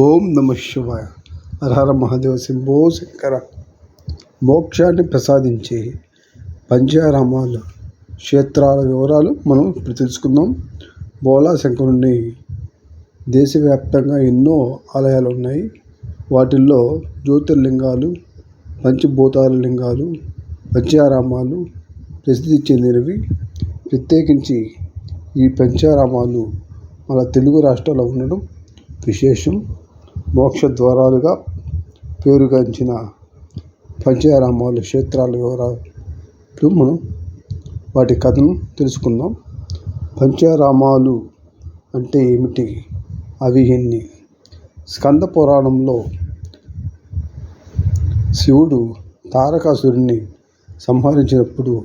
ఓం నమ శివాయ. హరహర మహాదేవ శంభో శంకర. మోక్షాన్ని ప్రసాదించే పంచారామాలు క్షేత్రాల వివరాలు మనం ఇప్పుడు తెలుసుకుందాం. బోలా శంకరుని దేశవ్యాప్తంగా ఎన్నో ఆలయాలు ఉన్నాయి. వాటిల్లో జ్యోతిర్లింగాలు పంచభూతాల లింగాలు పంచారామాలు ప్రసిద్ధి చెందినవి. ప్రత్యేకించి ఈ పంచారామాలు మన తెలుగు రాష్ట్రాల్లో ఉండడం విశేషం. మోక్షద్వారాలుగా పేరుగాంచిన పంచారామాలు క్షేత్రాల వివరాలు మనం వాటి కథను తెలుసుకుందాం. పంచారామాలు అంటే ఏమిటి? అవి ఎన్ని? స్కంద పురాణంలో శివుడు తారకాసురుడిని సంహరించినప్పుడు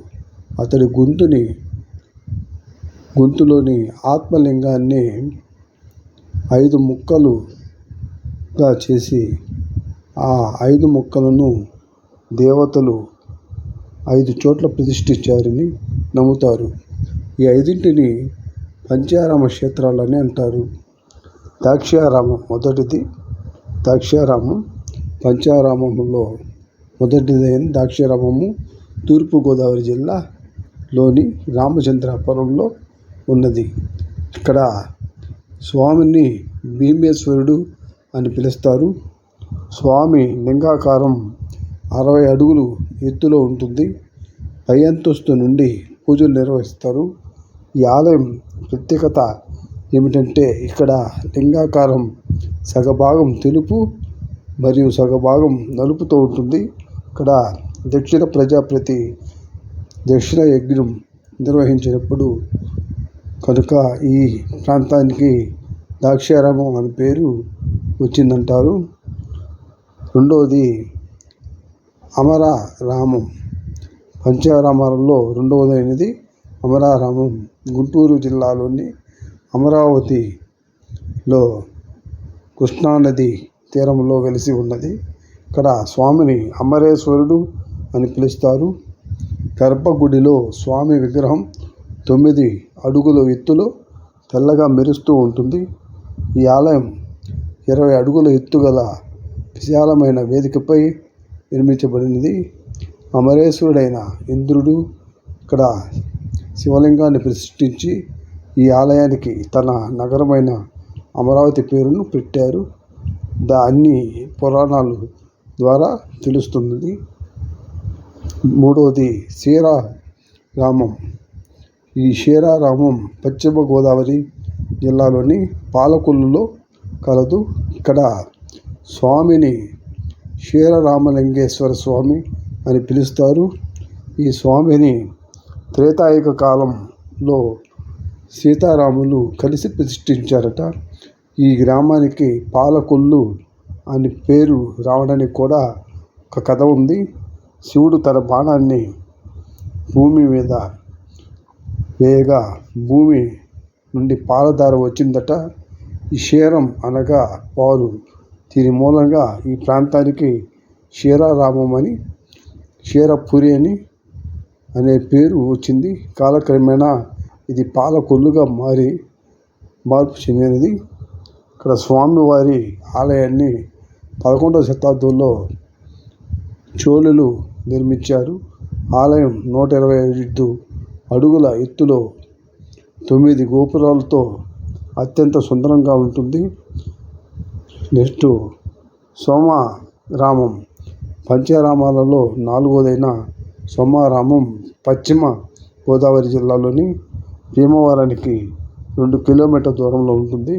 అతడి గొంతుని గొంతులోని ఆత్మలింగాన్ని ఐదు ముక్కలు ముక్కలుగా చేసి ఆ ఐదు ముక్కలను దేవతలు ఐదు చోట్ల ప్రతిష్ఠించారని నమ్ముతారు. ఈ ఐదింటిని పంచారామ క్షేత్రాలని అంటారు. ద్రాక్షారామం మొదటిది ద్రాక్షారామం పంచారామంలో మొదటిదైన ద్రాక్షారామము తూర్పుగోదావరి జిల్లాలోని రామచంద్రాపురంలో ఉన్నది. ఇక్కడ స్వామిని భీమేశ్వరుడు అని పిలుస్తారు. స్వామి లింగాకారం అరవై అడుగులు ఎత్తులో ఉంటుంది. పై అంతస్తు నుండి పూజలు నిర్వహిస్తారు. ఈ ఆలయం ప్రత్యేకత ఏమిటంటే ఇక్కడ లింగాకారం సగభాగం తెలుపు మరియు సగభాగం నలుపుతో ఉంటుంది. ఇక్కడ దక్షిణ ప్రజాప్రతి దక్షిణ యజ్ఞం నిర్వహించినప్పుడు కనుక ఈ ప్రాంతానికి ద్రాక్షారామం అని పేరు వచ్చిందంటారు. రెండవది అమరారామం. పంచారామాలలో రెండవదైనది అమరారామం. గుంటూరు జిల్లాలోని అమరావతిలో కృష్ణానది తీరంలో వెలిసి ఉన్నది. ఇక్కడ స్వామిని అమరేశ్వరుడు అని పిలుస్తారు. గర్భగుడిలో స్వామి విగ్రహం తొమ్మిది అడుగుల ఎత్తులో తెల్లగా మెరుస్తూ ఉంటుంది. ఈ ఆలయం ఇరవై అడుగుల ఎత్తు గల విశాలమైన వేదికపై నిర్మించబడినది అమరేశ్వరుడైన ఇంద్రుడు ఇక్కడ శివలింగాన్ని ప్రతిష్ఠించి ఈ ఆలయానికి తన నగరమైన అమరావతి పేరును పెట్టారు. దా అన్ని పురాణాలు ద్వారా తెలుస్తున్నది. మూడవది శ్రీరామం ఈ శీరారామం పశ్చిమ గోదావరి జిల్లాలోని పాలకొల్లులో కలదు. ఇక్కడ స్వామిని క్షీరరామలింగేశ్వర స్వామి అని పిలుస్తారు. ఈ స్వామిని త్రేతాయుగ కాలంలో సీతారాములు కలిసి ప్రతిష్ఠించారట. ఈ గ్రామానికి పాలకొల్లు అని పేరు రావడానికి కూడా ఒక కథ ఉంది. శివుడు తన బాణాన్ని భూమి మీద వేయగా భూమి నుండి పాలధార వచ్చిందట. ఈ క్షీరం అనగా పాలు. దీని మూలంగా ఈ ప్రాంతానికి క్షీరారామం అని క్షీరపురి అని అనే పేరు వచ్చింది. కాలక్రమేణా ఇది పాలకొల్లుగా మారి మార్పు చెందినది. ఇక్కడ స్వామివారి ఆలయాన్ని పదకొండవ శతాబ్దంలో చోళులు నిర్మించారు. ఆలయం నూట ఇరవై ఐదు అడుగుల ఎత్తులో తొమ్మిది గోపురాలతో అత్యంత సుందరంగా ఉంటుంది. నెక్స్ట్ సోమారామం. పంచారామాలలో నాలుగోదైన సోమారామం పశ్చిమ గోదావరి జిల్లాలోని భీమవరానికి రెండు కిలోమీటర్ దూరంలో ఉంటుంది.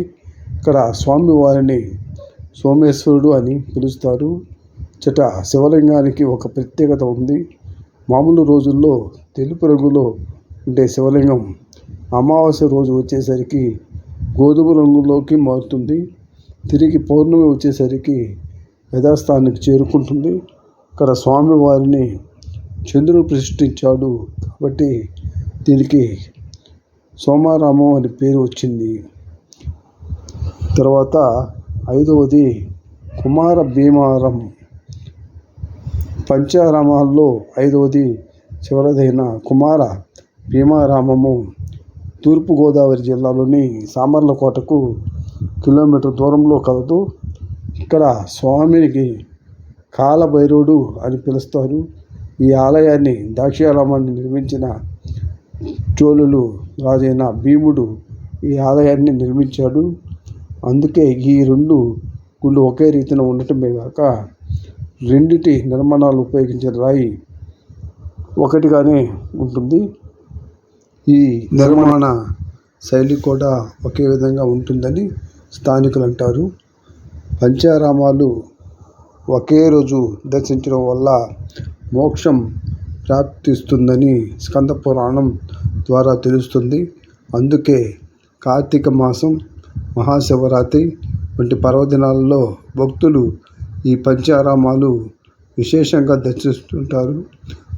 ఇక్కడ స్వామివారిని సోమేశ్వరుడు అని పిలుస్తారు. చట శివలింగానికి ఒక ప్రత్యేకత ఉంది. మామూలు రోజుల్లో తెలుపు రంగులో ఉండే శివలింగం అమావాస్య రోజు వచ్చేసరికి గోధుమ రంగులోకి మారుతుంది. తిరిగి పౌర్ణమి వచ్చేసరికి యథాస్థానికి చేరుకుంటుంది. ఇక్కడ స్వామివారిని చంద్రుడు ప్రతిష్ఠించాడు కాబట్టి దీనికి సోమారామం అని పేరు వచ్చింది. తర్వాత ఐదవది కుమార భీమారం. పంచారామాల్లో ఐదవది చివరిదైన కుమార భీమారామము. తూర్పుగోదావరి జిల్లాలోని సామర్లకోటకు కిలోమీటర్ దూరంలో కలదు. ఇక్కడ స్వామినికి కాలభైరవుడు అని పిలుస్తారు. ఈ ఆలయాన్ని దాక్షారామాన్ని నిర్మించిన చోళులు రాజైన భీముడు ఈ ఆలయాన్ని నిర్మించాడు. అందుకే ఈ రెండు గుళ్ళు ఒకే రీతిలో ఉండటమే కాక రెండిటి నిర్మాణాలు ఉపయోగించిన రాయి ఒకటిగానే ఉంటుంది. ఈ నిర్మాణ శైలి కూడా ఒకే విధంగా ఉంటుందని స్థానికులు అంటారు. పంచారామాలు ఒకే రోజు దర్శించడం వల్ల మోక్షం ప్రాప్తిస్తుందని స్కంద పురాణం ద్వారా తెలుస్తుంది. అందుకే కార్తీక మాసం మహాశివరాత్రి వంటి పర్వదినాలలో భక్తులు ఈ పంచారామాలు విశేషంగా దర్శిస్తుంటారు.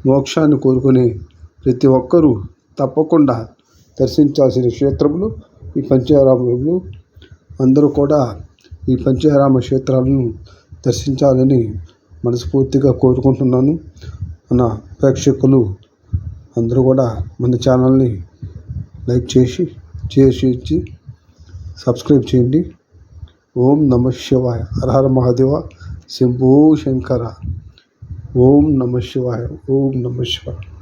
మోక్షాన్ని కోరుకునే ప్రతి ఒక్కరూ తప్పకుండా దర్శించాల్సిన క్షేత్రములు ఈ పంచారామములు అందరూ కూడా ఈ పంచారామ క్షేత్రాలను దర్శించాలని మనస్ఫూర్తిగా కోరుకుంటున్నాను. మన ప్రేక్షకులు అందరూ కూడా మన ఛానల్ని లైక్ చేసి చేసి సబ్స్క్రైబ్ చేయండి. ఓం నమ శివాయ. హర మహాదేవ. శంభూ శంకర. ఓం నమ శివాయ. ఓం నమ శివాయ.